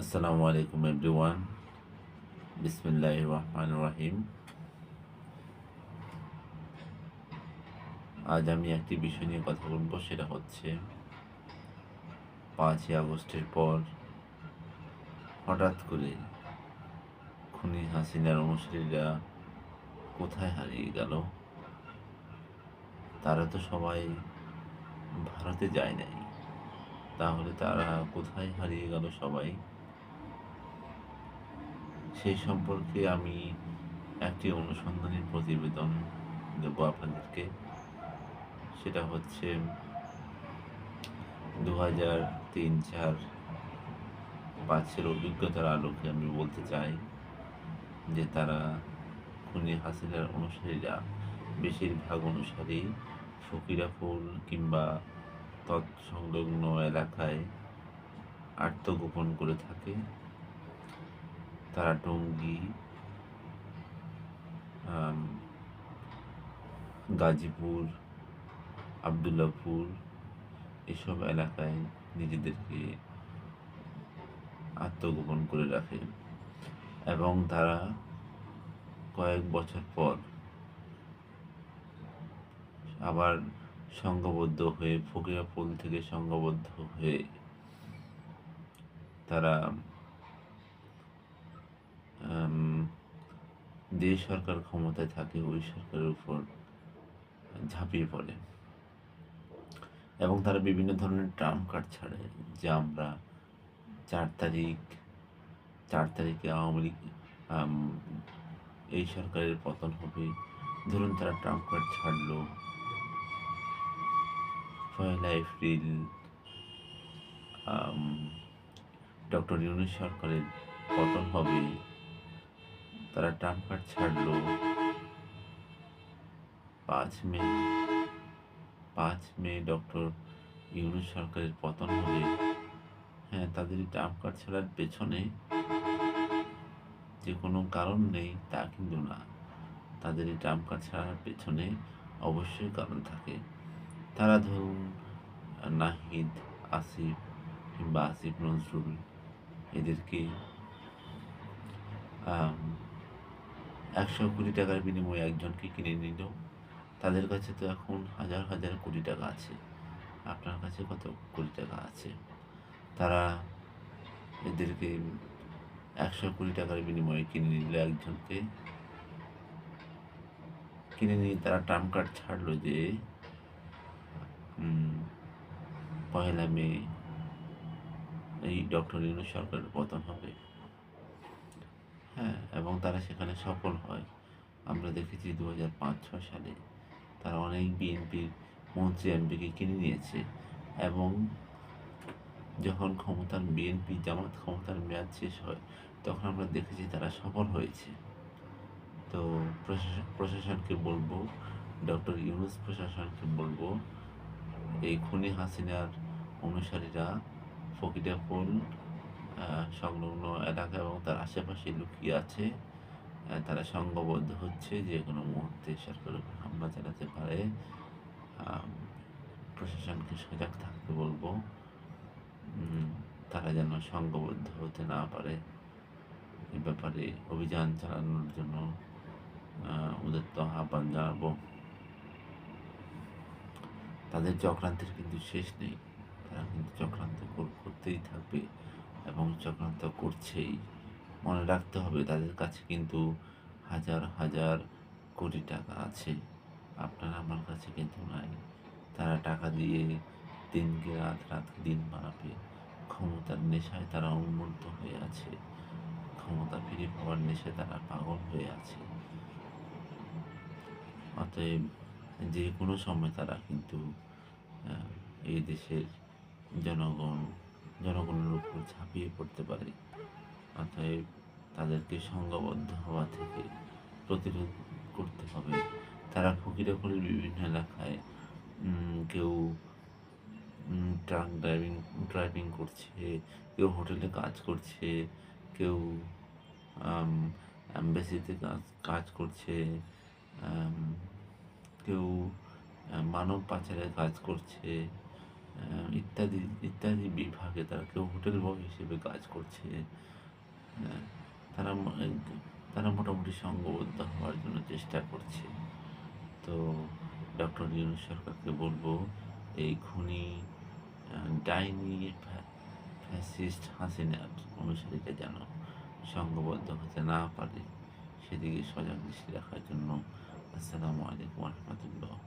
আসসালামু আলাইকুম এভরিওয়ান বিসমিল্লাহ রহমান রাহিম আজ আমি একটি বিষয় নিয়ে কথা বলব, সেটা হচ্ছে পাঁচই আগস্টের পর হঠাৎ করে খুনি হাসিনার অনুসারীরা কোথায় হারিয়ে গেল? তারা তো সবাই ভারতে যায় নাই। তাহলে তারা কোথায় হারিয়ে গেল সবাই? সেই সম্পর্কে আমি একটি অনুসন্ধানী প্রতিবেদন দেবো আপনাদেরকে। সেটা হচ্ছে দু হাজার তিন চার পাঁচের অভিজ্ঞতার আলোকে আমি বলতে চাই যে তারা খুনি হাসিনার অনুসারীরা বেশিরভাগ অনুসারী ফকিরাপুল কিংবা তৎসংলগ্ন এলাকায় আত্মগোপন করে থাকে। তারা টঙ্গী গাজীপুর, আবদুল্লাপুর এসব এলাকায় নিজেদেরকে আত্মগোপন করে রাখে এবং তারা কয়েক বছর পর আবার সংঘবদ্ধ হয়ে ফকিরাপুল থেকে সংঘবদ্ধ হয়ে তারা আম, যে সরকার ক্ষমতায় থাকে, ওই সরকারের উপর ঝাঁপিয়ে পড়ে। এবং তারা বিভিন্ন ধরনের ট্রাম্প কার্ড ছাড়ে, যে আমরা চার তারিখ, চার তারিখে আওয়ামী লীগ এই সরকারের পতন হবে। ধরুন তারা ট্রাম্প কার্ড ছাড়লো পয়লা এপ্রিল ডক্টর ইউনুস সরকারের পতন হবে। তারা কার্ড ছাড়লো। পাঁচ মে পাঁচ মে ডক্টর ইউনুস সরকারের পতন হলে। হ্যাঁ তাদের কার্ড ছাড়ার পেছনে যে কোনো কারণ নেই তা কিন্তু না। তাদের এই কার্ড ছাড়ার পেছনে অবশ্যই কারণ থাকে। তারা ধরুন নাহিদ, আসিফ কিংবা আসিফ নজরুল, এদেরকে একশো কোটি টাকার বিনিময়ে একজনকে কিনে নিল। তাদের কাছে তো এখন হাজার হাজার কোটি টাকা আছে। আপনার কাছে কত কোটি টাকা আছে? তারা এদেরকে একশো কোটি টাকার বিনিময়ে কিনে নিল একজনকে। কিনে নিয়ে তারা ট্রাম্প কার্ড ছাড়লো যে পয়লা মে এই ডক্টর ইউনুস সরকারের পতন হবে। এবং তারা সেখানে সফল হয়। আমরা দেখেছি দু হাজার পাঁচ ছয় সালে তারা অনেক বিএনপির মন্ত্রী এমপিকে কিনে নিয়েছে এবং যখন ক্ষমতার বিএনপি জামাত ক্ষমতার মেয়াদ শেষ হয় তখন আমরা দেখেছি তারা সফল হয়েছে। তো প্রশাসন প্রশাসনকে বলব ডক্টর ইউনুস প্রশাসনকে বলব এই খুনি হাসিনার অনুসারীরা ফকিরাপুল আহ, সংলগ্ন এলাকা এবং তার আশেপাশে লুকিয়ে আছে। তারা সংঘবদ্ধ হচ্ছে যে কোনো মুহূর্তে সরকারের উপর হামলা চালাতে পারে। প্রশাসনকে সজাগ থাকতে বলব। তারা যেন সংঘবদ্ধ হতে না পারে। এ ব্যাপারে অভিযান চালানোর জন্য আহ, ওদের তো আহ্বান জানাব। তাদের চক্রান্তের কিন্তু শেষ নেই। তারা কিন্তু চক্রান্ত করতেই থাকবে। এবং চক্রান্ত করছেই। মনে রাখতে হবে তাদের কাছে কিন্তু হাজার হাজার কোটি টাকা আছে। আপনার আমার কাছে কিন্তু নাই। তারা টাকা দিয়ে দিনকে রাত রাতকে দিন বানাবে ক্ষমতার নেশায় তারা উন্মত্ত হয়ে আছে। ক্ষমতা ফিরে পাওয়ার নেশায় তারা পাগল হয়ে আছে। অতএব যে কোনো সময় তারা কিন্তু এই দেশের জনগণ জনগণের উপর ঝাঁপিয়ে পড়তে পারে। অতএব তাদেরকে সংঘবদ্ধ হওয়া থেকে প্রতিরোধ করতে হবে। তারা ফকিরাপুরের বিভিন্ন এলাকায় কেউ ট্রাক ড্রাইভিং ড্রাইভিং করছে, কেউ হোটেলে কাজ করছে, কেউ অ্যাম্বাসিতে কাজ কাজ করছে কেউ মানব পাচারের কাজ করছে। ইত্যাদি ইত্যাদি বিভাগে তারা কেউ হোটেল বয় হিসেবে কাজ করছে। তারা তারা মোটামুটি সঙ্গবদ্ধ হওয়ার জন্য চেষ্টা করছে। তো ডক্টর ইউনুস সরকারকে বলব, এই খুনি ডাইনি ফ্যা- ফ্যাসিস্ট হাসিনার অনুসারীরা যেন সঙ্গবদ্ধ হতে না পারে, সেদিকে সজাগ দৃষ্টি রাখার জন্য আসসালামু আলাইকুম রহমতুল্লাহ।